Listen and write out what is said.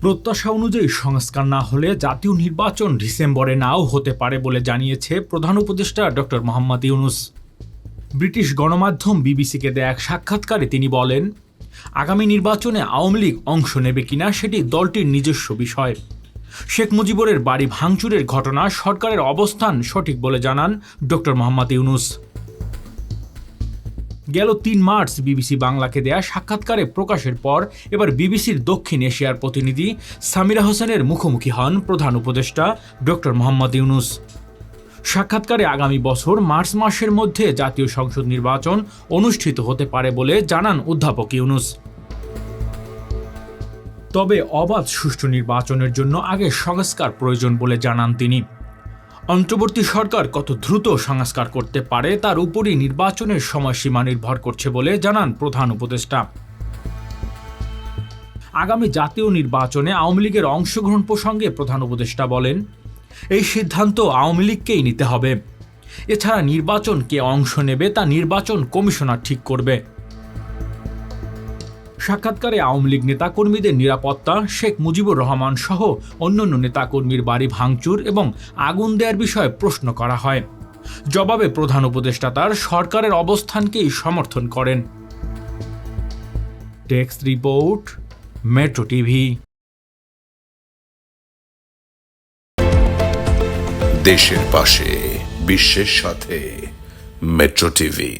প্রত্যাশা অনুযায়ী সংস্কার না হলে জাতীয় নির্বাচন ডিসেম্বরে নাও হতে পারে বলে জানিয়েছে প্রধান উপদেষ্টা ডক্টর মোহাম্মদ ইউনুস। ব্রিটিশ গণমাধ্যম বিবিসিকে দেয়া এক সাক্ষাৎকারে তিনি বলেন, আগামী নির্বাচনে আওয়ামী লীগ অংশ নেবে কিনা সেটি দলটির নিজস্ব বিষয়। শেখ মুজিবুরের বাড়ি ভাঙচুরের ঘটনা সরকারের অবস্থান সঠিক বলে জানান ডক্টর মোহাম্মদ ইউনুস। গেল তিন মার্চ বিবিসি বাংলাকে দেয়া সাক্ষাৎকারে প্রকাশের পর এবার বিবিসির দক্ষিণ এশিয়ার প্রতিনিধি সামিরা হোসেনের মুখোমুখি হন প্রধান উপদেষ্টা ডক্টর মোহাম্মদ ইউনুস। সাক্ষাৎকারে আগামী বছর মার্চ মাসের মধ্যে জাতীয় সংসদ নির্বাচন অনুষ্ঠিত হতে পারে বলে জানান অধ্যাপক ইউনুস। তবে অবাধ সুষ্ঠু নির্বাচনের জন্য আগে সংস্কার প্রয়োজন বলে জানান তিনি। অন্তর্বর্তী সরকার কত দ্রুত সংস্কার করতে পারে, তার উপরই নির্বাচনের সময়সীমা নির্ভর করছে বলে জানান প্রধান উপদেষ্টা। আগামী জাতীয় নির্বাচনে আওয়ামী লীগের অংশগ্রহণ প্রসঙ্গে প্রধান উপদেষ্টা বলেন, এই সিদ্ধান্ত আওয়ামী লীগকেই নিতে হবে। এছাড়া নির্বাচন কে অংশ নেবে তা নির্বাচন কমিশনার ঠিক করবে। সাক্ষাৎকারে আওয়ামী লীগ নেতাকর্মীদের নিরাপত্তা, শেখ মুজিবুর রহমান সহ অন্যান্য নেতাকর্মীর বাড়ি ভাঙচুর এবং আগুন দেওয়ার বিষয়ে প্রশ্ন করা হয়। জবাবে প্রধান উপদেষ্টা তার সরকারের অবস্থানকেই সমর্থন করেন। Text report, metro TV. দেশের পাশে, বিশ্বের সাথে, মেট্রো টিভি।